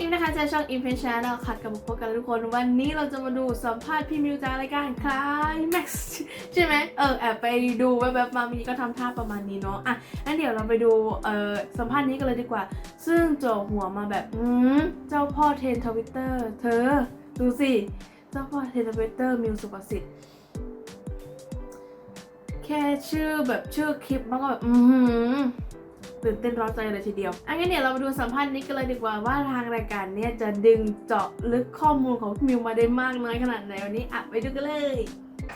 อิมนะคะจากช่องอิมเพนชาแนลค่ะกับพบกันทุกคน วันนี้เราจะมาดูสัมภาษณ์พี่มิวจากรายการคลายแม็กซ์ใช่ไหมเออแอบไปดูแวบๆมามีก็ทำท่าประมาณนี้เนาะอะงั้นเดี๋ยวเราไปดูเออสัมภาษณ์นี้กันเลยดีกว่า ซึ่งโจหัวมาแบบอืมเจ้าพ่อเทรนทวิตเตอร์เธอ ดูสิ เจ้าพ่อเทรนทวิตเตอร์มิวสุภสิทธิ์แค่ชื่อแบบชื่อคลิปมันก็แบบอือหือ ตื่นเต้นร้อนใจเลยทีเดียวอังั้นเดี๋ยวเรามาดูสัมภาษณ์นี้กันเลยดีกว่าว่าทางรายการเนี่ยจะดึงเจาะลึกข้อมูลของพี่มิวมาได้มากน้อยขนาดไหนวันนี้อะไปดูกันเลย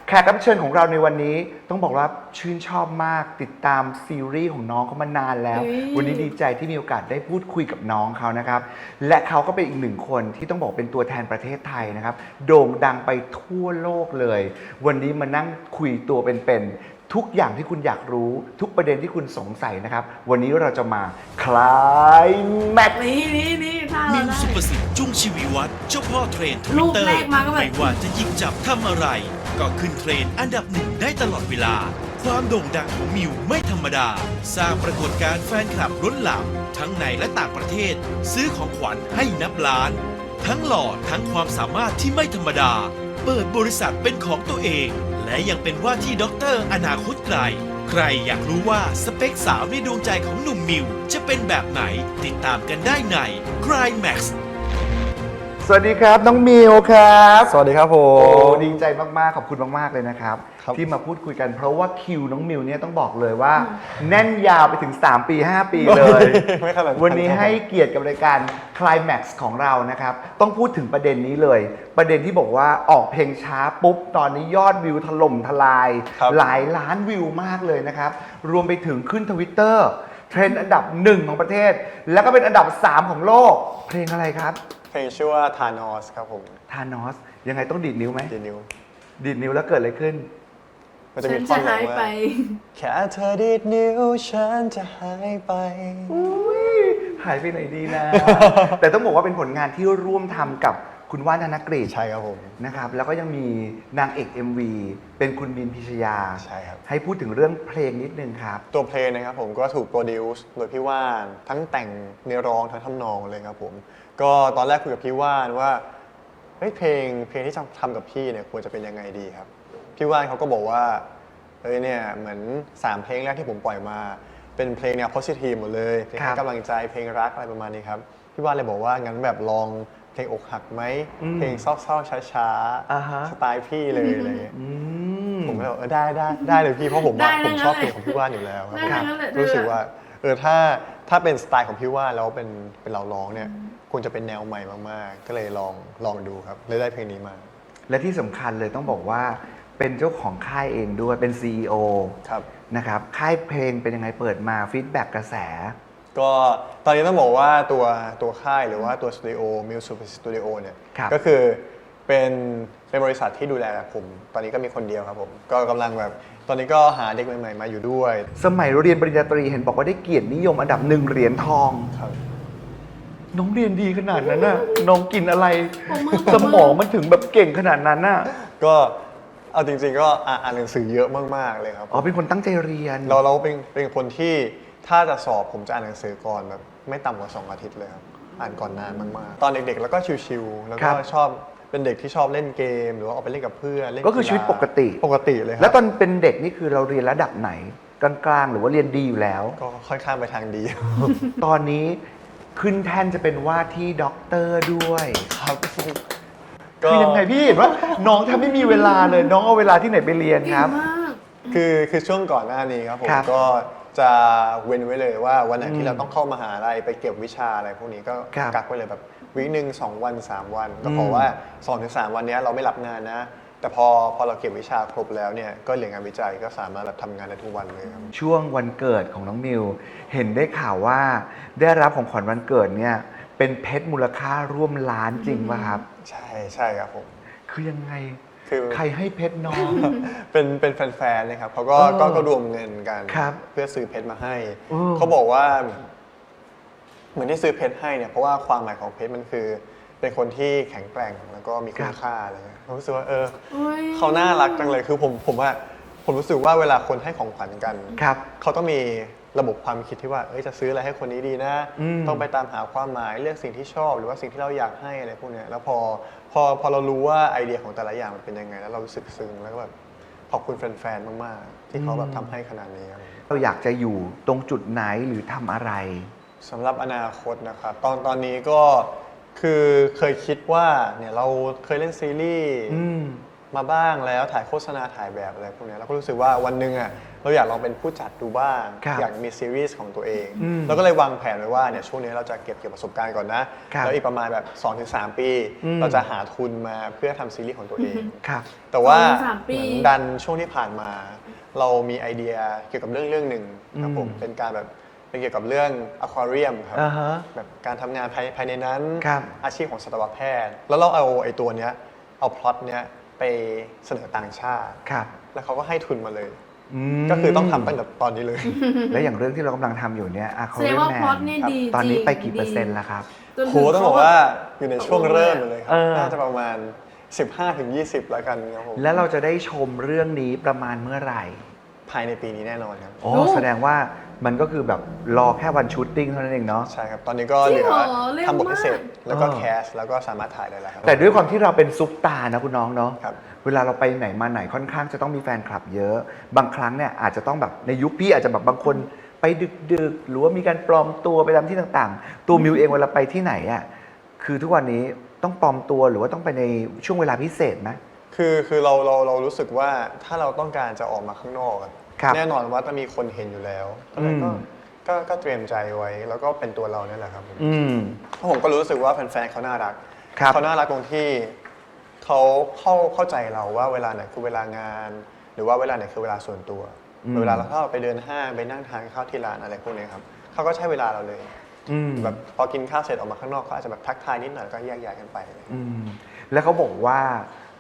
แขกรับเชิญของเราในวันนี้ต้องบอกว่าชื่นชอบมากติดตามซีรีส์ของน้องเขามานานแล้วเฮ้ยวันนี้ดีใจที่มีโอกาสได้พูดคุยกับน้องเขานะครับ และเขาก็เป็นอีกหนึ่งคนที่ต้องบอกเป็นตัวแทนประเทศไทยนะครับ โด่งดังไปทั่วโลกเลย วันนี้มานั่งคุยตัวเป็นๆ ทุกอย่างที่คุณอยากรู้ทุกประเด็นที่คุณสงสัยนะครับ วันนี้เราจะมาคลายแม็กนี่นี่นี่ท่ามิเราวได้สุประสิทธิ์จุ้งชีวีวัฒน์เจ้าพ่อเทรนทลูวิตกเตอร์แรกมาก็แบบ ไม่ว่าจะยิงจับทำอะไร ก็ขึ้นเทรนด์อันดับหนึ่งได้ตลอดเวลา ความโด่งดังของมิวไม่ธรรมดา สร้างปรากฏการณ์แฟนคลับล้นหลามทั้งในและต่างประเทศ ซื้อของขวัญให้นับล้าน ทั้งหล่อทั้งความสามารถที่ไม่ธรรมดา เปิดบริษัทเป็นของตัวเอง และยังเป็นว่าที่ด็อกเตอร์อนาคตไกล ใครอยากรู้ว่าสเปคสาวในดวงใจของหนุ่มมิว จะเป็นแบบไหน ติดตามกันได้ใน Cry Max สวัสดีครับ น้องมิวครับสวัสดีครับผโอ้ม ดีใจมากๆ ขอบคุณมากๆเลยนะครับ ครับ ที่มาพูดคุยกันเพราะว่าคิวน้องมิวเนี่ยต้องบอกเลยว่า แน่นยาวไปถึง 3 ปี 5 ปีเลย ไม่ขนาดนั้นวันนี้ครับให้เกียรติกับรายการ Climax ของเรานะครับ ต้องพูดถึงประเด็นนี้เลย ประเด็นที่บอกว่าออกเพลงช้าปุ๊บ ตอนนี้ยอดวิวถล่มทลาย ครับ หลายล้านวิวมากเลยนะครับ รวมไปถึงขึ้นทวิตเตอร์เทรนด์อันดับหนึ่งของประเทศ แล้วก็เป็นอันดับ 3 ของโลก เพลงอะไรครับ เพลงชื่อว่า Thanos ครับผมทานอสยังไงต้องดีดนิ้วไหมเดนิวดีดนิ้วแล้วเกิดอะไรขึ้น มันจะฉัมีนท่อจะนร้อหางยไป ว่าแค่เธอดีดนิ้วฉันจะหายไป อุ๊ยหายไปไหนดีนะ แต่ต้องบอกว่าเป็นผลงานที่ร่วมทำกับคุณว่านธนกฤษใช่ครับผม นะครับ แล้วก็ยังมีนางเอก MV เป็นคุณบินพิชยาใช่ครับ ให้พูดถึงเรื่องเพลงนิดนึงครับ ตัวเพลงนะครับผมก็ถูกโปรดิวซ์โดยพี่ว่านทั้งแต่งเนื้อร้องทั้งทำนองเลยครับผม ก็ตอนแรกคุยกับพี่ว่านว่าเฮ้ยเพลงเพลงที่จะทำกับพี่เนี่ยควรจะเป็นยังไงดีครับ พี่ว่านเขาก็บอกว่าเอ้ยเนี่ยเหมือนสามเพลงแรกที่ผมปล่อยมา เป็นเพลงแนว positive หมดเลยเพลงครัให้บกำลังใจเพลงรักอะไรประมาณนี้ครับพี่ว่านเลยบอกว่างั้นแบบลองเพลงอกหักไหมอืมเพลงเศร้าๆช้าอ่าฮะสไตล์พี่เลยอะไรอย่างเงี้ย อืม ผมก็เลยบอกเออได้ได้ได้เลยพี่เพราะผมได้ว่าได้ผมชอบได้เพลงของพี่ว่านอยู่แล้วครับได้ผมได้ได้รู้สึกว่า เออถ้าถ้าเป็นสไตล์ของพี่ว่านแล้วเป็นเป็นเราร้องเนี่ยควรจะเป็นแนวใหม่มากๆ ก็เลยลองลองดูครับเลยได้เพลงนี้มา และที่สำคัญเลยต้องบอกว่าเป็นเจ้าของค่ายเองด้วยเป็น CEO ครับ นะครับค่ายเพลงเป็นยังไงเปิดมาฟีดแบ็กกระแส ก็ตอนนี้ต้องบอกว่าตัวตัวค่ายหรือว่าตัวสตูดิโอมิวสิกสตูดิโอเนี่ยครับ ก็คือเป็นเป็นบริษัทที่ดูแลผม ตอนนี้ก็มีคนเดียวครับผม ก็กำลังแบบ ตอนนี้ก็หาเด็กใหม่ๆมาอยู่ด้วย สมัยเรียนปริญญาตรีเห็นบอกว่าได้เกียรตินิยมอันดับหนึ่งเหรียญทอง ครับ น้องเรียนดีขนาดนั้นน่ะ น้องกินอะไร ผมมือผมมือ สมองมันถึงแบบเก่งขนาดนั้นน่ะ ก็เอาจริงๆ ก็อ่านอ่านหนังสือเยอะมากๆเลยครับอ๋อ เป็นคนตั้งใจเรียน เราเราเป็นเป็นคนที่ถ้าจะสอบผมจะอ่านหนังสือก่อนแบบไม่ต่ำกว่า2อาทิตย์เลยครับอ่านก่อนนานมากๆ ตอนเด็กๆ แล้วก็ชิวๆแล้วครัก็บ ชอบ เป็นเด็กที่ชอบเล่นเกม หรือว่าออกไปเล่นกับเพื่อนเล่นก็คือชีวิตปกติ ปกติเลยครับแล้วตอนเป็นเด็กนี่คือเราเรียนระดับไหนกลางๆหรือว่าเรียนดีอยู่แล้ว ก็ค่อนข้างไปทางดีตอนนี้ขึ้นแท่นจะเป็นว่าที่ด็อกเตอร์ด้วยครับคือยังไงพี่เห็นว่า น้องแทบไม่มีเวลาเลย น้องเอาเวลาที่ไหนไปเรียนครับ มาก คือคือช่วงก่อนหน้านี้ครับผมครับก็จะเว้นไว้เลยว่าวันไหนอืมที่เราต้องเข้ามหาลัยไปเก็บวิชาอะไรพวกนี้ก็ครับ กักไว้เลยแบบ วิหนึ่งสองวันสามวันก็อืมเพราะว่าสองถึงสามวันเนี้ยเราไม่รับงานนะ แต่พอพอเราเก็บวิชาครบแล้วเนี่ยก็เหลืองานวิจัยก็สามารถแบบทำงานได้ทุกวันเลยครับช่วงวันเกิดของน้องมิว เห็นได้ข่าวว่าได้รับของขวัญวันเกิดเนี่ยเป็นเพชรมูลค่าร่วมล้านจริงป่ะครับ ใช่ใช่ครับผมคือยังไงคือใครให้เพชรน้อง เป็นเป็นแฟนๆเลยครับเขาก็เออก็ก็รวมเงินกันครับเพื่อซื้อเพชรมาให้เออเขาบอกว่า เหมือนที่ซื้อเพชรให้เนี่ยเพราะว่าความหมายของเพชรมันคือ เป็นคนที่แข็งแกร่งแล้วก็มีคุณค่าอะไรเงี้ยผมรู้สึกว่าเออโอ้ยเขาน่ารักจังเลยคือผมผมว่าผมรู้สึกว่าเวลาคนให้ของขวัญกันครับเขาต้องมีระบบความคิดที่ว่าเอ้ยจะซื้ออะไรให้คนนี้ดีนะอืมต้องไปตามหาความหมายเลือกสิ่งที่ชอบ หรือว่าสิ่งที่เราอยากให้อะไรพวกเนี้ยแล้วพอพอพอเรารู้ว่าไอเดียของแต่ละอย่างมันเป็นยังไง แล้วเรารู้สึกซึ้งแล้วก็แบบขอบคุณแฟนๆมากๆ ที่เขาแบบทำให้ขนาดนี้ครับเราอยากจะอยู่ตรงจุดไหนหรือทำอะไร สำหรับอนาคตนะครับ ตอนตอนนี้ก็คือเคยคิดว่าเนี่ยเราเคยเล่นซีรีส์อืมมาบ้างแล้วถ่ายโฆษณาถ่ายแบบอะไรพวกเนี้ยเราก็รู้สึกว่าวันหนึ่งอะเราอยากลองเป็นผู้จัดดูบ้าง ครับอยากมีซีรีส์ของตัวเอง อืมแล้วก็เลยวางแผนไว้ว่าเนี่ยช่วงนี้เราจะเก็บเกี่ยวประสบการณ์ก่อนนะ ครับแล้วอีกประมาณแบบ 2-3 ปี อืม เราจะหาทุนมาเพื่อทำซีรีส์ของตัวเอง ครับ แต่ว่าสองถึงสามปี เหมือนดันช่วงที่ผ่านมา เรามีไอเดียเกี่ยวกับเรื่องเรื่องหนึ่งครับผมอืมเป็นการแบบ เป็นเกี่ยวกับเรื่องอควาเรียมครับอ่าฮะแบบการทำงานภายภายในนั้น ครับ อาชีพของสัตวแพทย์ แล้วเราเอาไอ้ตัวเนี้ยเอาพล็อตเนี้ยไปเสนอต่างชาติ ครับแล้วเขาก็ให้ทุนมาเลย มก็คือต้องทำตั้งแต่ตอนนี้เลย แล้วอย่างเรื่องที่เรากำลังทำอยู่เนี่ยอะแสดงว่าพล็อตเนี่ยครับดีตอนนี้จริงไปกี่เปอร์ดีเซ็นต์แล้วครับ จนถึโหต้องบอกว่าอยู่ในช่วงเริ่มเลยครัเอบ อ น่าจะประมาณ 15-20 แล้วกันครับผมแล้วเราจะได้ชมเรื่องนี้ประมาณเมื่อไหร่ ภายในปีนี้แน่นอนครับ โอ้แสดงว่า มันก็คือแบบรอแค่วันชูตติ้งเท่านั้นเองเนาะ ใช่ครับ ตอนนี้ก็เหลือจริงเหรอเร็วทำบทให้เสร็จ มาก แล้วก็เออแคส แล้วก็สามารถถ่ายได้แล้วครับ แต่ด้วยความที่เราเป็นซุปตาร์นะคุณน้องเนาะ ครับ เวลาเราไปไหนมาไหนค่อนข้างจะต้องมีแฟนคลับเยอะ บางครั้งเนี่ยอาจจะต้องแบบในยุคพี่อาจจะแบบบางคนไปดึกๆ หรือว่ามีการปลอมตัวไปตามที่ต่างๆ ตัวมิวเองเวลาไปที่ไหนอะ คือทุกวันนี้ต้องปลอมตัวหรือว่าต้องไปในช่วงเวลาพิเศษไหม คือคือเราเราเรารู้สึกว่าถ้าเราต้องการจะออกมาข้างนอกอะ ครับ แน่นอนว่าต้องมีคนเห็นอยู่แล้วก็เลยก็อืม ก็ก็เตรียมใจไว้ แล้วก็เป็นตัวเราเนี่ยแหละครับผม อืม เพราะผมก็รู้สึกว่าแฟนๆเขาน่ารัก ครับเขาน่ารักตรงที่เขาเข้าเข้าใจเราว่าเวลาไหนคือเวลางาน หรือว่าเวลาไหนคือเวลาส่วนตัว อืม เวลาเราถ้าเราไปเดินห้างไปนั่งทานข้าวที่ร้านอะไรพวกนี้ครับเขาก็ใช้เวลาเราเลย อืม แบบพอกินข้าวเสร็จออกมาข้างนอกเขาอาจจะแบบทักทายนิดหน่อยแล้วก็แยกย้ายกันไปเลย อืมแล้วเขาบอกว่า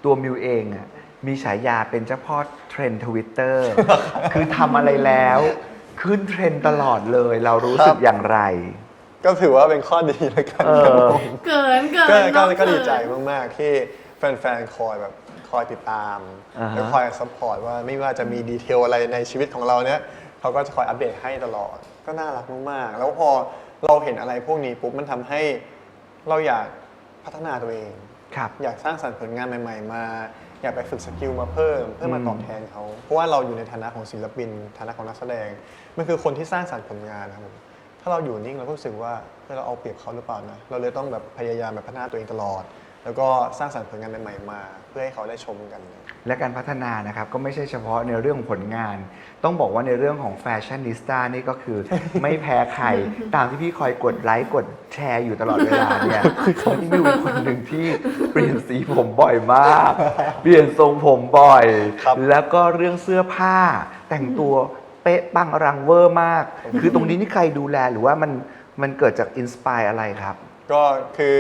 ตัวมิวเองอะ มีฉายาเป็นเจ้าพ่อเทรนด์ทวิตเตอร์คือทำอะไรแล้ว ขึ้นเทรนด์ตลอดเลย เรารู้สึกครับอย่างไร ก็ถือว่าเป็นข้อดีแล้วกันเออครับผมเกินเกินก็ก็น้องก็เนดีใจมาก ๆ ที่แฟน ๆ คอยแบบคอยติดตาม อ่าฮะ และคอยซัพพอร์ตว่าไม่ว่าจะมีดีเทลอะไรในชีวิตของเราเนี้ยเขาก็จะคอยอัปเดตให้ตลอด ก็น่ารักมาก ๆ แล้วพอเราเห็นอะไรพวกนี้ปุ๊บมันทำให้เราอยากพัฒนาตัวเอง ครับ อยากสร้างสรรค์ผลงานใหม่ ๆ มา อยากไปฝึกสกิลมาเพิ่มเพื่อมาอืมตอบแทนเขา เพราะว่าเราอยู่ในฐานะของศิลปิน ฐานะของนักแสดง มันคือคนที่สร้างสรรค์ผลงานนะครับผมถ้าเราอยู่นิ่งเราก็รู้สึกว่าเฮ้ยเราเอาเปรียบเขาหรือเปล่านะเราเลยต้องแบบพยายามแบบพัฒนาตัวเองตลอด แล้วก็สร้างสรรค์ผลงานใหม่ๆมา เพื่อให้เขาได้ชมกัน และการพัฒนานะครับก็ไม่ใช่เฉพาะในเรื่องของผลงาน ต้องบอกว่าในเรื่องของแฟชั่นนิสต้านี่ก็คือไม่แพ้ใครตามที่พี่คอยกดไลค์กดแชร์อยู่ตลอดเวลาเนี่ยเขาที่มิวเป็นคนหนึ่งที่เปลี่ยนสีผมบ่อยมาก เปลี่ยนทรงผมบ่อยครับแล้วก็เรื่องเสื้อผ้าแต่งตัวเป๊ะปังอรังเวอร์มาก คือตรงนี้นี่ใครดูแลหรือว่ามันมันเกิดจากอินสปายอะไรครับ ก็คือ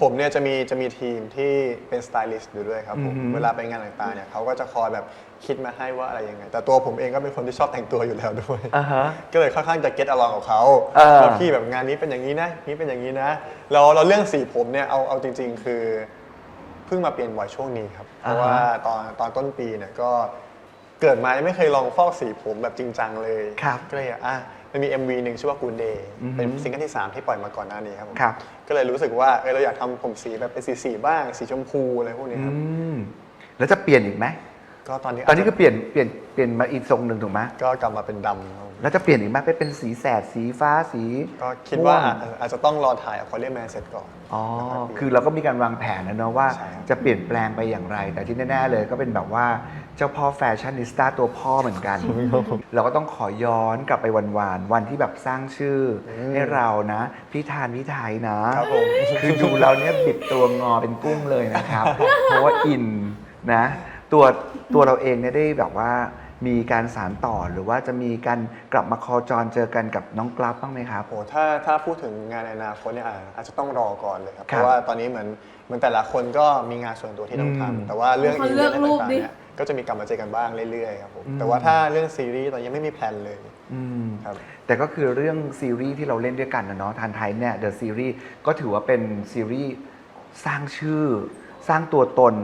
ผมเนี่ยจะมีจะมีทีมที่เป็นสไตลิสต์อยู่ด้วยครับผมอือฮึเวลาไปงานต่างๆเนี่ยเขาก็จะคอยแบบคิดมาให้ว่าอะไรยังไง แต่ตัวผมเองก็เป็นคนที่ชอบแต่งตัวอยู่แล้วด้วย อ่าฮะ ก็เลยค่อนข้างจะเก็ตอลองกับเขาเออว่าพี่แบบงานนี้เป็นอย่างนี้นะนี้เป็นอย่างนี้นะแล้วเราเรื่องสีผมเนี่ยเอาเอาจริง ๆ คือเพิ่งมาเปลี่ยนบ่อยช่วงนี้ครับ เพราะว่าตอนตอนต้นปีเนี่ยก็เกิดมายังไม่เคยลองฟอกสีผมแบบจริงจังเลยครับก็เลยอะ มันมี MV หนึ่งชื่อว่า Good Day อือฮึเป็นซิงเกิลที่ 3 ที่ปล่อยมาก่อนหน้านี้ครับผมครับ ก็เลยรู้สึกว่าเออเราอยากทำผมสีแบบเป็นสีสีๆบ้าง สีชมพูอะไรพวกนี้อืครับมแล้วจะเปลี่ยนอีกไหม ก็ตอนนี้ตอนนี้ก็เปลี่ยนเปลี่ยนเปลี่ยนมาอีกทรงหนึ่งถูกไหมก็กลับมาเป็นดำครับผมแล้วจะเปลี่ยนอีกไหมไปเป็นสีแสดสีฟ้าสีก็คิดว่าม่งอาอาจจะต้องรอถ่ายอควาเรียมแมนเสร็จก่อนอ๋อแล้วยเปลี่ยนคือเราก็มีการวางแผนนะเนาะว่าใช่ครับจะเปลี่ยนแปลงไปอย่างไร แต่ที่แน่ๆเลยก็เป็นแบบว่าเจ้าพ่อแฟชั่นนิสต้าตัวพ่อเหมือนกัน เราก็ต้องขอย้อนกลับไปวันวานๆวันที่แบบสร้างชื่ออให้เรานะพี่ทานพี่ไทยนะครับผมคือดูเราเนี่ยบิดตัวงอเป็นกุ้งเลยนะครับเพราะว่าอินนะ ตัวตัวเราเองเนี่ยได้แบบว่ามีการสารต่อหรือว่าจะมีการกลับมาคอจรเจอกันกับน้องกราฟบ้างไหมครับ โอ้ถ้าถ้าพูดถึงงานในอนาคตเนี่ยอาอาจจะต้องรอก่อนเลยครับคเพรับราะว่าตอนนี้เหมือนเหมือนแต่ละคนก็มีงานส่วนตัวที่ต้องอืมทำแต่ว่าเรื่องเขาอีเลืเวอนกต์อะไรรูปต่างๆดิเนี่ยก็จะมีกลับมาเจอกันบ้างเรื่อยๆครับผมอืมแต่ว่าถ้าเรื่องซีรีส์ตอนนี้ยังไม่มีแพลนเลยอืมครับแต่ก็คือเรื่องซีรีส์ที่เราเล่นด้วยกันนะเนาะทานไทยเนี่ยเดอะซีรีส์ก็ถือว่าเป็นซีรีส์สร้างชื่อสร้างตัวตน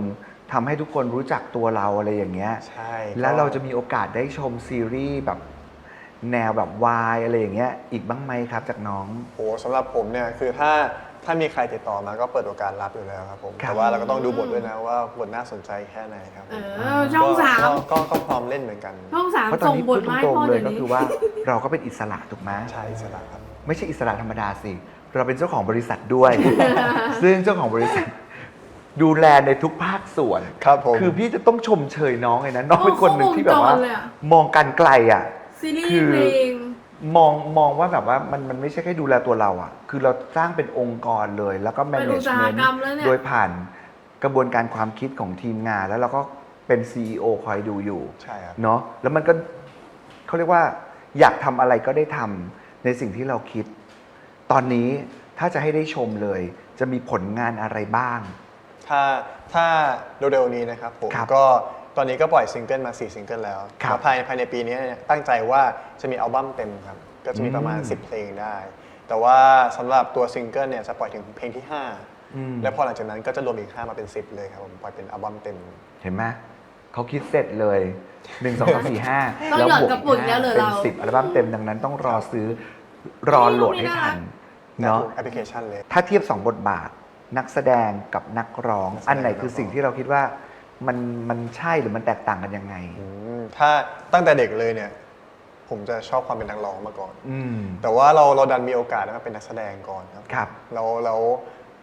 ทำให้ทุกคนรู้จักตัวเราอะไรอย่างเงี้ยใช่แล้วเราจะมีโอกาสได้ชมซีรีส์แบบแนวแบบวายอะไรอย่างเงี้ยอีกบ้างไหมครับจากน้องโหสำหรับผมเนี่ยคือถ้าถ้ามีใครติดต่อมาก็เปิดโอกาสรับอยู่แล้วครับผมครับแต่ว่าเราก็ต้องดูบทด้วยนะว่าบทน่าสนใจแค่ไหนครับผมเออช่องสามก็ก็ก็พร้อมเล่นเหมือนกันช่องสามเพราะตอนส่งนี้บพูทดมาให้ตรงพ่อๆเลเดี๋ยยวก็นี้คือว่าเราก็เป็นอิสระถูกไหมใช่อิสระครับไม่ใช่อิสระธรรมดาสิเราเป็นเจ้าของบริษัทด้วย ซึ่งเจ้าของบริษัท ดูแลในทุกภาคส่วน ครับผม คือพี่จะต้องชมเชยน้องเลยนะน้องเป็นคนหนึ่งที่แบบว่าครบวงจรเลยอะมองการไกลอะ ซีรีคือส์เพลงมองมองว่าแบบว่ามันมันไม่ใช่แค่ดูแลตัวเราอะ คือเราสร้างเป็นองค์กรเลย แล้วก็เป็นอุตสาห management กรรมแล้วเนี่ยโดยผ่านกระบวนการความคิดของทีมงาน แล้วเราก็เป็น CEO คอยดูอยู่ใช่ครับเนาะแล้วมันก็เขาเรียกว่าอยากทำอะไรก็ได้ทำในสิ่งที่เราคิด ตอนนี้ถ้าจะให้ได้ชมเลย จะมีผลงานอะไรบ้าง ถ้าถ้าเร็วๆนี้นะครับผมครับก็ตอนนี้ก็ปล่อยซิงเกิลมา 4 ซิงเกิลแล้วครับภายภายในปีนี้เนี่ยตั้งใจว่าจะมีอัลบั้มเต็มครับ ก็จะมีประมาณ อืม 10 เพลงได้ แต่ว่าสำหรับตัวซิงเกิลเนี่ยจะปล่อยถึงเพลงที่ อืม 5 แล้วพอหลังจากนั้นก็จะรวมอีก 5 มาเป็น 10 เลยครับผมปล่อยเป็นอัลบั้มเต็ม เห็นไหมเขาคิดเสร็จเลยหนึ่งสองสามสี่ห้าต้องแล้วหยอดบวกกระปุกอีกแล้ห้าวเหรอเป็นเรา สิบอัลบั้มเต็มดังนั้นต้องรอซื้อรอโหลดให้ทันเนาะเนาะแอปพลิเคชันเลย ถ้าเทียบสองบทบาท นักแสดงกับนักร้องนักแสดงอันไหนคือสิ่งที่เราคิดว่ามันมันใช่หรือมันแตกต่างกันยังไง อืมถ้าตั้งแต่เด็กเลยเนี่ย ผมจะชอบความเป็นนักร้องมาก่อน อืม แต่ว่าเราเราดันมีโอกาสได้มาเป็นนักแสดงก่อนครับครับ เราเรา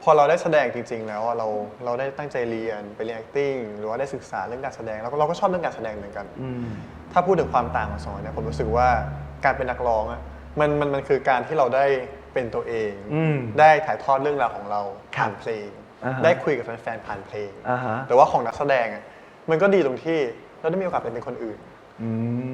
พอเราได้แสดงจริง ๆ แล้วอะเราเราได้ตั้งใจเรียนไปเรียน acting หรือว่าได้ศึกษาเรื่องการแสดงแล้วก็เราก็ชอบเรื่องการแสดงเหมือนกัน อืม ถ้าพูดถึงความต่างของสองอันเนี่ยผมรู้สึกว่าการเป็นนักร้องอะมันมันมันคือการที่เราได้ เป็นตัวเอง อืม ได้ถ่ายทอดเรื่องราวของเราครับผ่านเพลง อ่าฮะได้คุยกับแฟนๆผ่านเพลง อ่าฮะ แต่ว่าของนักแสดงอะมันก็ดีตรงที่เราได้มีโอกาสไปเป็นคนอื่น อื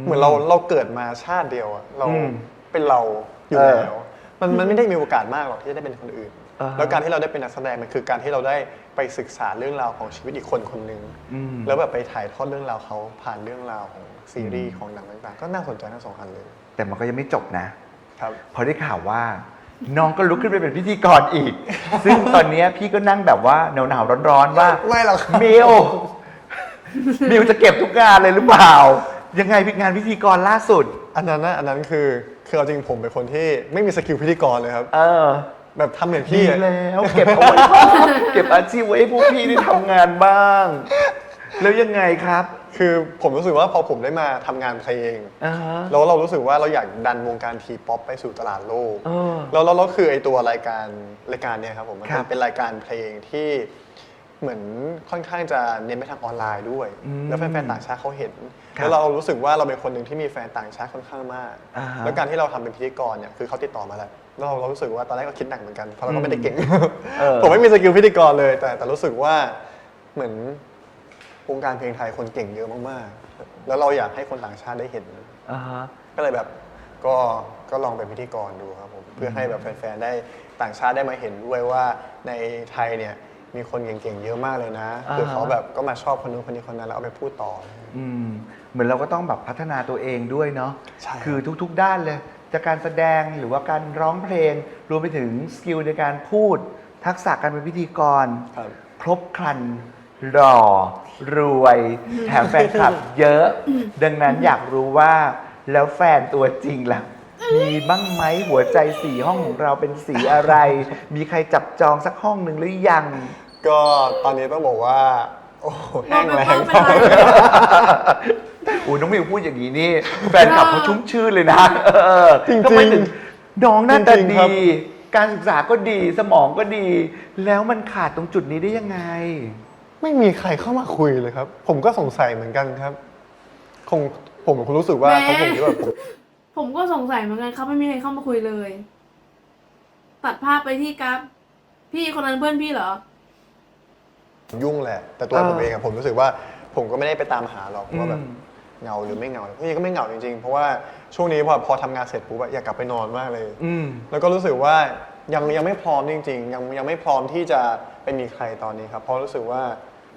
เหมือนเราเราเกิดมาชาติเดียวอะเราอืมเป็นเราอยู่เออแล้วมันมันไม่ได้มีโอกาสมากหรอกที่จะได้เป็นคนอื่น อ่าฮะแล้วการที่เราได้เป็นนักแสดงมันคือการที่เราได้ไปศึกษาเรื่องราวของชีวิตอีกคนคนหนึ่งอืม แล้วแบบไปถ่ายทอดเรื่องราวเขาผ่านเรื่องราวของซีรีส์ของหนังต่างๆ ก็น่าสนใจทั้งสองอันเลยแต่มันก็ยังไม่จบนะ ครับพอได้ข่าวว่า น้องก็ลุกขึ้นไปเป็นพิธีกรอีก ซึ่งตอนเนี้ยพี่ก็นั่งแบบว่าหนาวหนาวๆร้อนๆว่า ไม่หรอกครับ มิว มิวจะเก็บทุกงานเลยหรือเปล่า ยังไงพี่งานพิธีกรล่าสุด อันนั้นนะอันนั้นคือคือเอาจริงผมเป็นคนที่ไม่มีสกิลพิธีกรเลยครับ เออแบบทำเหมือนดีพี่อะ แล้ว เก็บเอาไว้บ้างเก็บอาชีพไว้ให้พวกพี่ได้ทำงานบ้าง แล้วยังไงครับ คือผมรู้สึกว่าพอผมได้มาทำงานเพลง อ่าฮะ แล้วเรารู้สึกว่าเราอยากดันวงการทีป๊อปไปสู่ตลาดโลก เออแล้วแล้วแล้วคือไอตัวรายการรายการเนี่ยครับผมมันครัเป็บนเป็นรายการเพลงที่เหมือนค่อนข้างจะเน้นไปทางออนไลน์ด้วย อืมแล้วแฟนๆต่างชาติเขาเห็น ครับแล้วเรารู้สึกว่าเราเป็นคนหนึ่งที่มีแฟนต่างชาติค่อนข้างมาก อ่าฮะแล้วการที่เราทำเป็นพิธีกรเนี่ยคือเขาติดต่อมาแล้วแล้วเราเรารู้สึกว่าตอนแรกก็คิดหนักเหมือนกันเพราะเราก็ไม่ได้เก่ง เออ ผมไม่มีสกิลพิธีกรเลย แต่แต่รู้สึกว่าเหมือน วงการเพลงไทยคนเก่งเยอะมากๆ แล้วเราอยากให้คนต่างชาติได้เห็น อ่าฮะ ก็เลยแบบก็ก็ลองเป็นพิธีกรดูครับผมเพื่อให้แบบแฟนๆได้ต่างชาติได้มาเห็นด้วยว่าในไทยเนี่ยมีคนเก่งๆเยอะมากเลยนะอ่าฮะ คือเขาแบบก็มาชอบคนนู้นคนนี้คนนั้นแล้วเอาไปพูดต่อ อืมเหมือนเราก็ต้องแบบพัฒนาตัวเองด้วยเนาะใช่ครับ คือทุกๆด้านเลยจากการแสดงหรือว่าการร้องเพลง รวมไปถึงสกิลในการพูด ทักษะการเป็นพิธีกร ครับ ครบครัน หล่อ รวย แถมแฟนคลับเยอะ ดังนั้นอยากรู้ว่าแล้วแฟนตัวจริงล่ะ มีบ้างไหมหัวใจสีห้องของเราเป็นสีอะไร มีใครจับจองสักห้องหนึ่งหรือยัง ก็ตอนนี้ต้องบอกว่า โอ้โหแห้งแรงบอกไปมากบอกไปโอ้ยน้องมิวพูดอย่างนี้นี่ แฟนคลับเขาชุ่มชื่นเลยนะเออจริงๆทำไมถึงน้องหน้าตาจริงๆครัดีบการศึกษาก็ดีสมองก็ดี แล้วมันขาดตรงจุดนี้ได้ยังไง ไม่มีใครเข้ามาคุยเลยครับ ผมก็สงสัยเหมือนกันครับ คงผมคงรู้สึกว่าแหม เขาคงคิดว่าผมผมก็สงสัยเหมือนกันครับไม่มีใครเข้ามาคุยเลย ตัดภาพไปที่กราฟพี่คนนั้นเพื่อนพี่เหรอ ยุ่งแหละ แต่ตัวเออผมเองอะผมรู้สึกว่า ผมก็ไม่ได้ไปตามหาหรอกว่าแบบ อืม เหงาหรือไม่เหงาพี่ก็ไม่เหงาจริงๆ เพราะว่าช่วงนี้พอพอทำงานเสร็จปุ๊บอะอยากกลับไปนอนมากเลย อืม แล้วก็รู้สึกว่ายังยังไม่พร้อมจริง ๆ ยังยังไม่พร้อมที่จะไปมีใครตอนนี้ครับ เพราะรู้สึกว่า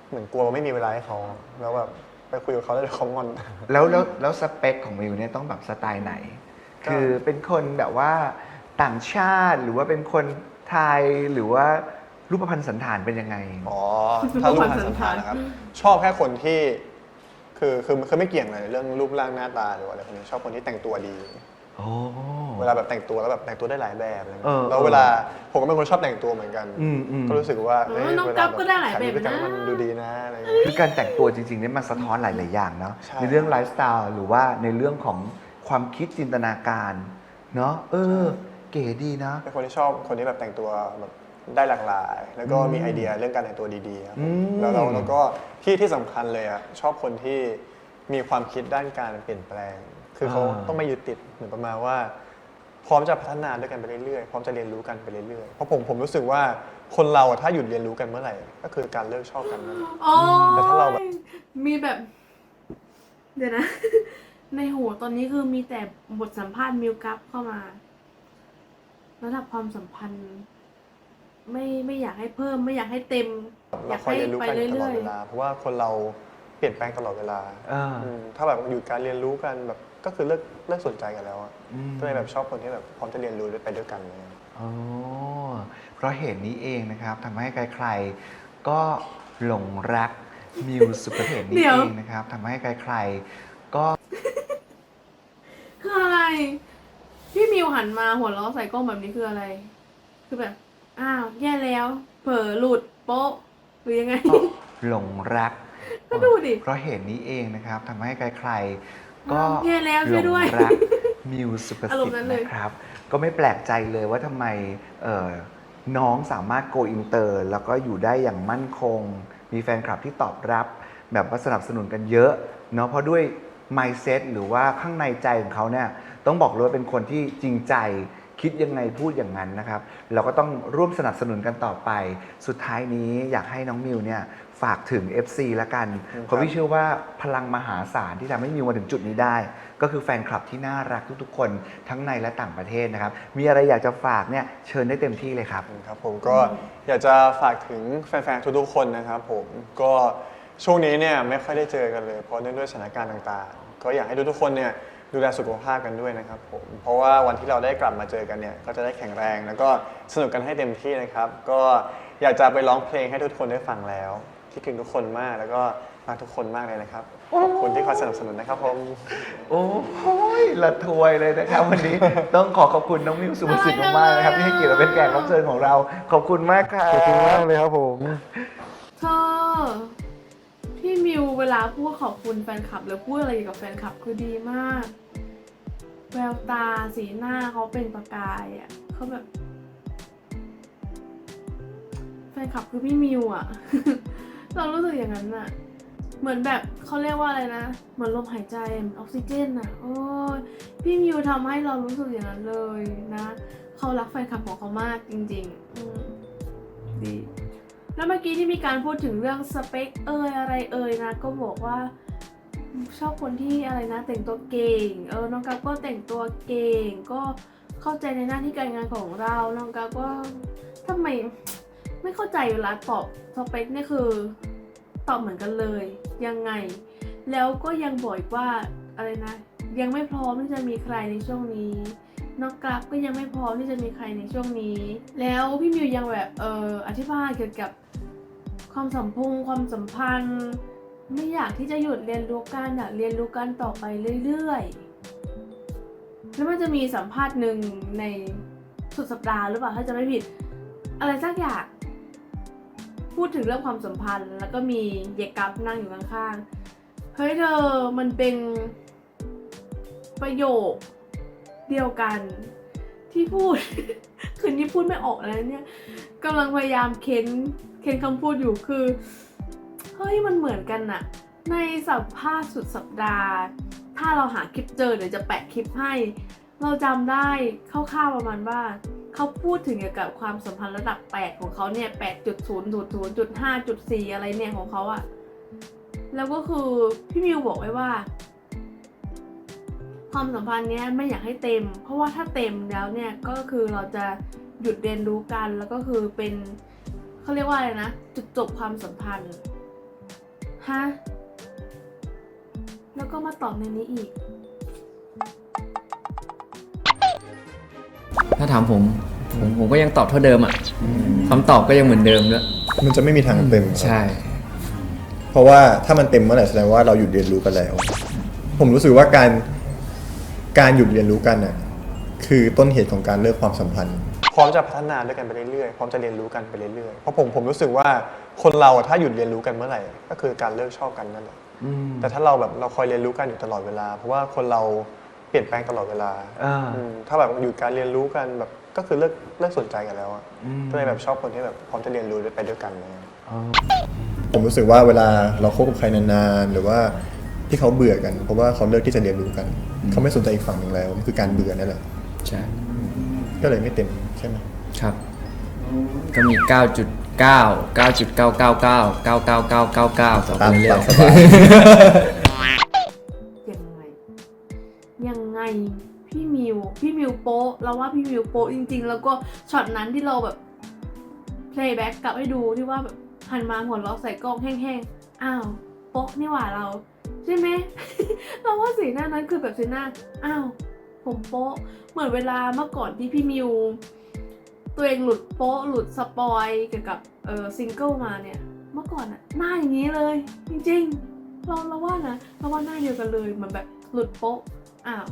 เหมือนกลัวว่าไม่มีเวลาให้เขาแล้วแบบไปคุยกับเขาแล้วเดี๋ยวเขางอน แล้วแล้วแล้วสเปคของมิวเนี่ยต้องแบบสไตล์ไหนก็คือเป็นคนแบบว่าต่างชาติหรือว่าเป็นคนไทยหรือว่ารูปพรรณสันฐานเป็นยังไง อ๋อ ถ้ารูปพรรณสันฐานนะครับ ชอบแค่คนที่ คือคือคือไม่เกี่ยงอะไรเรื่องรูปร่างหน้าตาหรือว่าอะไรพวกนี้ชอบคนที่แต่งตัวดี โอ้ เวลาแบบแต่งตัวแล้วแบบแต่งตัวได้หลายแบบอะไรเงี้ยเออแล้วเวลาผมก็เป็นคนชอบแต่งตัวเหมือนกัน อืมอืม ก็รู้สึกว่าเออเอ้ยน้องเวกัลาฟก็ได้หลายแบบถ่ด้วยกันนะมันดูดีนะอะไรเงี้ย คือการแต่งตัวจริงๆเนี่ยมันสะท้อนหลายๆอย่างเนาะใช่ ในเรื่องไลฟ์สไตล์หรือว่าในเรื่องของความคิดจินตนาการเนาะเออ เก๋ดีนะ เป็นคนที่ชอบคนที่แบบแต่งตัวแบบได้หลากหลาย แล้วก็อืมมีไอเดียเรื่องการแต่งตัวดีๆครับอืม แล้วเราแล้วก็ที่ที่สำคัญเลยอะชอบคนที่มีความคิดด้านการเปลี่ยนแปลง คือเขาต้องไม่ยึดติดเหมือนประมาณว่า พร้อมจะพัฒนาด้วยกันไปเรื่อยๆ พร้อมจะเรียนรู้กันไปเรื่อยๆ เพราะผมผมรู้สึกว่าคนเราอะถ้าหยุดเรียนรู้กันเมื่อไหร่ ก็คือการเลิกชอบกันนั่นแหละโอ้แต่ถ้าเราแบบ มีแบบ เดี๋ยวนะ ในหัวตอนนี้คือมีแต่บทสัมภาษณ์มิวกัฟเข้ามา ระดับความสัมพันธ์ ไม่ไม่อยากให้เพิ่ม ไม่อยากให้เต็ม อเรายากคอยให้เรียนรู้ไปกันตลเรื่ออดยเวลา เพราะว่าคนเราเปลี่ยนแปลงตลอดเวลาเอออืมถ้าแบบอยู่การเรียนรู้กันแบบ ก็คือเลิกเลิกสนใจกันแล้วอะอืม ก็เลยแบบชอบคนที่แบบพร้อมจะเรียนรู้ไปด้วยกันเลยโอ้เพราะเหตุนี้เองนะครับทำให้ใครๆก็หลงรักมิวสุภเทศนี้เดี๋ยว เองนะครับทำให้ใครๆก็ๆคืออะไร พี่มิวหันมาหัวเราะใส่กล้องแบบนี้คืออะไร คือแบบ อ้าว แย่แล้ว เผลอหลุดโป๊ะ หรือยังไงหลงรักก็ดูดิ เพราะเหตุนี้เองนะครับทำให้ใครๆ ก็แย่แล้วหช่ลวยงด้วยรักมิวสุภอารสิมทณ์นั้นธิ์เลย นะครับ ก็ไม่แปลกใจเลยว่าทำไมเอ่อน้องสามารถโกอินเตอร์ แล้วก็อยู่ได้อย่างมั่นคง มีแฟนคลับที่ตอบรับ แบบว่าสนับสนุนกันเยอะเนาะเพราะด้วย mindset หรือว่าข้างในใจของเขาเนี่ยต้องบอกเลยว่าเป็นคนที่จริงใจ คิดยังไงพูดอย่างนั้นนะครับ เราก็ต้องร่วมสนับสนุนกันต่อไป สุดท้ายนี้อยากให้น้องมิวเนี่ย ฝากถึง FC ละกันครับเพราะพี่เชื่อว่าพลังมหาศาลที่ทำให้มิวมาถึงจุดนี้ได้ ก็คือแฟนคลับที่น่ารักทุกๆ คนทั้งในและต่างประเทศนะครับ มีอะไรอยากจะฝากเนี่ยเชิญได้เต็มที่เลยครับ ครับผมก็อยากจะฝากถึงแฟนๆ ทุกๆ คนนะครับผมก็ช่วงนี้เนี่ยไม่ค่อยได้เจอกันเลย เพราะเนื่องด้วยสถานการณ์ต่างๆ ก็อยากให้ทุกๆ คนเนี่ยดูแลสุขภาพกันด้วยนะครับผม เพราะว่าวันที่เราได้กลับมาเจอกันเนี่ยก็จะได้แข็งแรง แล้วก็สนุกกันให้เต็มที่นะครับ ก็อยากจะไปร้องเพลงให้ทุกคนได้ฟังแล้ว คิดถึงทุกคนมากแล้วก็รักทุกคนมากเลยนะครับ ขอบคุณที่คอยสนับสนุนนะครับผม โอ้ยละทวยเลยนะครับ วันนี้ต้องขอขอบคุณน้องมิวสุภสิทธิ์มากๆนะครับที่ให้เกียรติมาเป็นแขกรับเชิญของเรา ขอบคุณมากครับขอบคุณมากเลยครับผม เธอพี่มิวเวลาพูดขอบคุณแฟนคลับหรือพูดอะไรเกี่ยวกับแฟนคลับคือดีมาก แววตาสีหน้าเขาเป็นประกายอะเขาแบบ แฟนคลับคือพี่มิวอะ เรารู้สึกอย่างนั้นอะเหมือนแบบเขาเรียกว่าอะไรนะ เหมือนลมหายใจเหมือนออกซิเจนอะโอ้ยพี่มิวทำให้เรารู้สึกอย่างนั้นเลยนะเขารักแฟนคลับของเขามากจริงๆอืมดีแล้วเมื่อกี้ที่มีการพูดถึงเรื่องสเปคเอยอะไรเอยนะ ก็บอกว่าชอบคนที่อะไรนะ แต่งตัวเก่ง เออน้องกัฟก็แต่งตัวเก่ง ก็เข้าใจในหน้าที่การงานของเราน้องกัฟก็ทำไมไม่เข้าใจเวลาตอบสเปคเนี่ยคือ ตอบเหมือนกันเลย ยังไง แล้วก็ยังบอกอีกว่าอะไรนะ ยังไม่พร้อมที่จะมีใครในช่วงนี้นองกราฟก็ยังไม่พร้อมที่จะมีใครในช่วงนี้ แล้วพี่มิวยังแบบเอออธิบายเกี่ยวกับความสัมพงความสัมพันธ์ ไม่อยากที่จะหยุดเรียนรู้กันอยากเรียนรู้กันต่อไปเรื่อยๆ แล้วมันจะมีสัมภาษณ์หนึ่งในสุดสัปดาห์หรือเปล่าถ้าจะไม่ผิด อะไรสักอย่าง พูดถึงเรื่องความสัมพันธ์ แล้วก็มีเยกัฟนั่งอยู่ข้างๆ เฮ้ยเธอมันเป็นประโยคเดียวกันที่พูด คืนนี้พูดไม่ออกแล้วเนี่ยกำลังพยายามเค้นเค้นคำพูดอยู่คือ เฮ้ยมันเหมือนกันน่ะในสัมภาษณ์สุดสัปดาห์ ถ้าเราหาคลิปเจอเดี๋ยวจะแปะคลิปให้ เราจำได้คร่าวๆประมาณว่า เขาพูดถึงเกี่ยวกับความสัมพันธ์ระดับ 8 ของเขาเนี่ย8.0.0.5.4 อะไรเนี่ยของเขาอะแล้วก็คือพี่มิวบอกไว้ว่า ความสัมพันธ์เนี้ยไม่อยากให้เต็ม เพราะว่าถ้าเต็มแล้วเนี่ยก็คือเราจะหยุดเรียนรู้กันแล้วก็คือเป็นเขาเรียกว่าอะไรนะ จุดจบความสัมพันธ์ฮะแล้วก็มาตอบในนี้อีก ถ้าถามผม ผมผมก็ยังตอบเท่าเดิมอะคำตอบก็ยังเหมือนเดิมด้วยมันจะไม่มีทางเต็มใช่ เพราะว่าถ้ามันเต็มเมื่อไหร่แสดงว่าเราหยุดเรียนรู้กันแล้ว ผมรู้สึกว่าการการหยุดเรียนรู้กันน่ะคือต้นเหตุของการเลิกความสัมพันธ์ พร้อมจะพัฒนาด้วยกันไปเรื่อยๆ พร้อมจะเรียนรู้กันไปเรื่อยๆ เพราะผมผมรู้สึกว่าคนเราอะถ้าหยุดเรียนรู้กันเมื่อไหร่ก็คือการเลิกชอบกันนั่นแหละอืมแต่ถ้าเราแบบเราคอยเรียนรู้กันอยู่ตลอดเวลา เพราะว่าคนเรา เปลี่ยนแปลงตลอดเวลาอ่าอื มถ้าแบบหยุดการเรียนรู้กันแบบก็คือเลิกเลิกสนใจกันแล้วอะอืม ก็เลยแบบชอบคนที่แบบพร้อมจะเรียนรู้ไปด้วยกันอะไรเลยอ๋อผมรู้สึกว่าเวลาเราคบกับใครนานๆ หรือว่าที่เขาเบื่อกัน เพราะว่าเขาเลิกที่จะเรียนรู้กัน เขาไม่สนใจอีกฝั่งหนึ่งแล้วมันคือการเบื่อนั่นแหละใช่ ก็เลยไม่เต็มใช่ไหมครับ ก็มี 9.9 9.999 99999ต่อไปตามเรื่อตายมสบายยังไงยังไง พี่มิว พี่มิวโป๊ะเราว่าพี่มิวโป๊ะจริง ๆ แล้วก็ช็อตนั้นที่เราแบบ playback กลับให้ดูที่ว่าแบบหันมาหัวเราะใส่กล้องแห้งๆ อ้าวโป๊ะนี่หว่าเรา ใช่ไหม เราว่าสีหน้านั้นคือแบบสีหน้า อ้าวผมโป๊ะ เหมือนเวลาเมื่อก่อนที่พี่มิว ตัวเองหลุดโป๊ะหลุดสปอยเกี่ยวกับเออซิงเกิลมาเนี่ย เมื่อก่อนอะหน้าอย่างนี้เลย จริงๆ เราเราว่านะเราว่าหน้าเดียวกันเลยเหมือนแบบหลุดโป๊ะอ้าว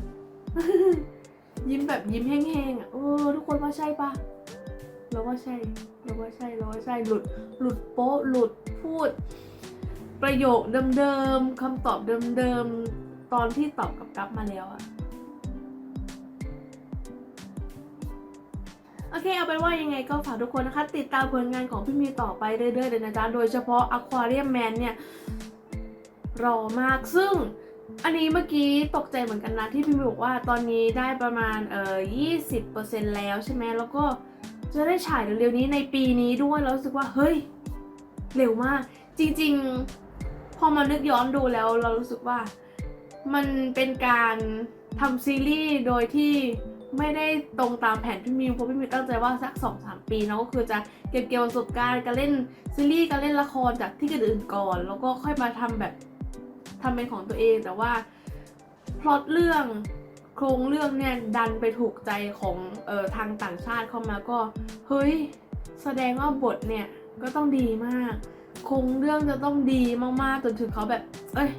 ยิ้มแบบยิ้มแห้งๆอะเออทุกคนว่าใช่ปะเราว่าใช่เราว่าใช่เราว่าใช่หลุดหลุดโป๊ะหลุดพูด ประโยคเดิมๆคำตอบเดิมๆตอนที่ตอบกับกัฟมาแล้วอะโอเคเอาเป็นว่ายังไงก็ฝากทุกคนนะคะ ติดตามผลงานของพี่มีต่อไปเรื่อยๆเลยนะจ๊ะ โดยเฉพาะ Aquarium Man เนี่ย รอมากซึ่ง อันนี้เมื่อกี้ตกใจเหมือนกันนะที่พี่มีบอกว่าตอนนี้ได้ประมาณเอ่อ20%แล้วใช่ไหมแล้วก็จะได้ฉายเร็วๆนี้ในปีนี้ด้วยแล้วรู้สึกว่าเฮ้ยเร็วมาก จริงๆ พอมานึกย้อนดูแล้วเรารู้สึกว่ามันเป็นการทำซีรีส์โดยที่ไม่ได้ตรงตามแผนพี่มิวเพราะพี่มิวตั้งใจว่าสัก2-3ปีเนาะก็คือจะเก็บเกี่ยวประสบการณ์การเล่นซีรีส์การเล่นละครจากที่อื่นก่อน แล้วก็ค่อยมาทำแบบ ทำเป็นของตัวเอง แต่ว่าพล็อตเรื่องโครงเรื่องเนี่ยดันไปถูกใจของเออทางต่างชาติเข้ามาก็เฮ้ยแสดงว่าบทเนี่ยก็ต้องดีมาก โครงเรื่องจะต้องดีมากๆจนถึงเขาแบบ เอ้ย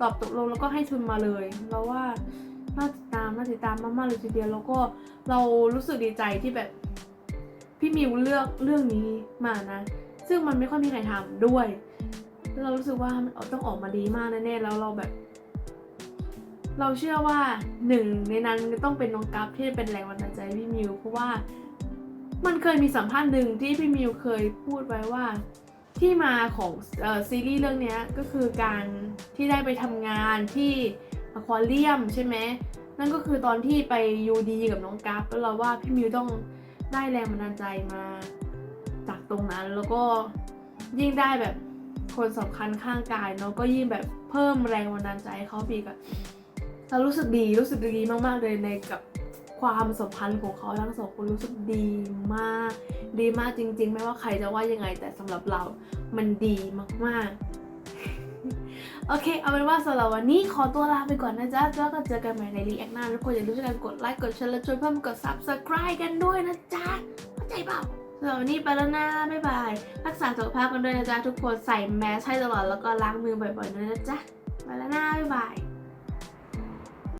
ตอบตกลงแล้วก็ให้ทุนมาเลยเราว่าน่าติดตามน่าติดตามมากๆเลยทีเดียวแล้วก็เรารู้สึกดีใจที่แบบพี่มิวเลือกเรื่องนี้มานะ ซึ่งมันไม่ค่อยมีใครทำด้วย เรารู้สึกว่ามันต้องออกมาดีมากแน่ๆแล้วเราแบบ เราเชื่อว่าหนึ่งในนั้นต้องเป็นน้องกัฟที่เป็นแรงบันดาลใจพี่มิว เพราะว่ามันเคยมีสัมภาษณ์หนึ่งที่พี่มิวเคยพูดไว้ว่าที่มาของออซีรีส์เรื่องนี้ก็คือการที่ได้ไปทำงานที่อควาเรียมใช่ไหมนั่นก็คือตอนที่ไปยูดีกับน้องกัฟแล้วเราว่าพี่มิวต้องได้แรงบันดาลใจมาจากตรงนั้นแล้วก็ยิ่งได้แบบ คนสำคัญข้างกายเนาะก็ยิ่งแบบเพิ่มแรงบันดาลใจให้เขาอีกอะเรารู้สึกดีรู้สึกดีมากๆเลยในกับความสัมพันธ์ของเขาทั้งสองคนรู้สึกดีมาก ดีมากจริง ๆ ไม่ว่าใครจะว่ายังไง แต่สำหรับเรามันดีมากๆ โอเค เอาเป็นว่าสำหรับวันนี้ขอตัวลาไปก่อนนะจ๊ะ แล้วก็เจอกันใหม่ในรีแอคหน้าทุกคนอย่าลืมช่วยกันกดไลค์กดแชร์และช่วยเพิ่มกด subscribe กันด้วยนะจ๊ะเข้าใจเปล่า สำหรับวันนี้ไปแล้วนะบ๊ายบาย รักษาสุขภาพกันด้วยนะจ๊ะทุกคนใส่แมสให้ตลอดแล้วก็ล้างมือบ่อยๆด้วยนะจ๊ะไปแล้วนะบ๊ายบาย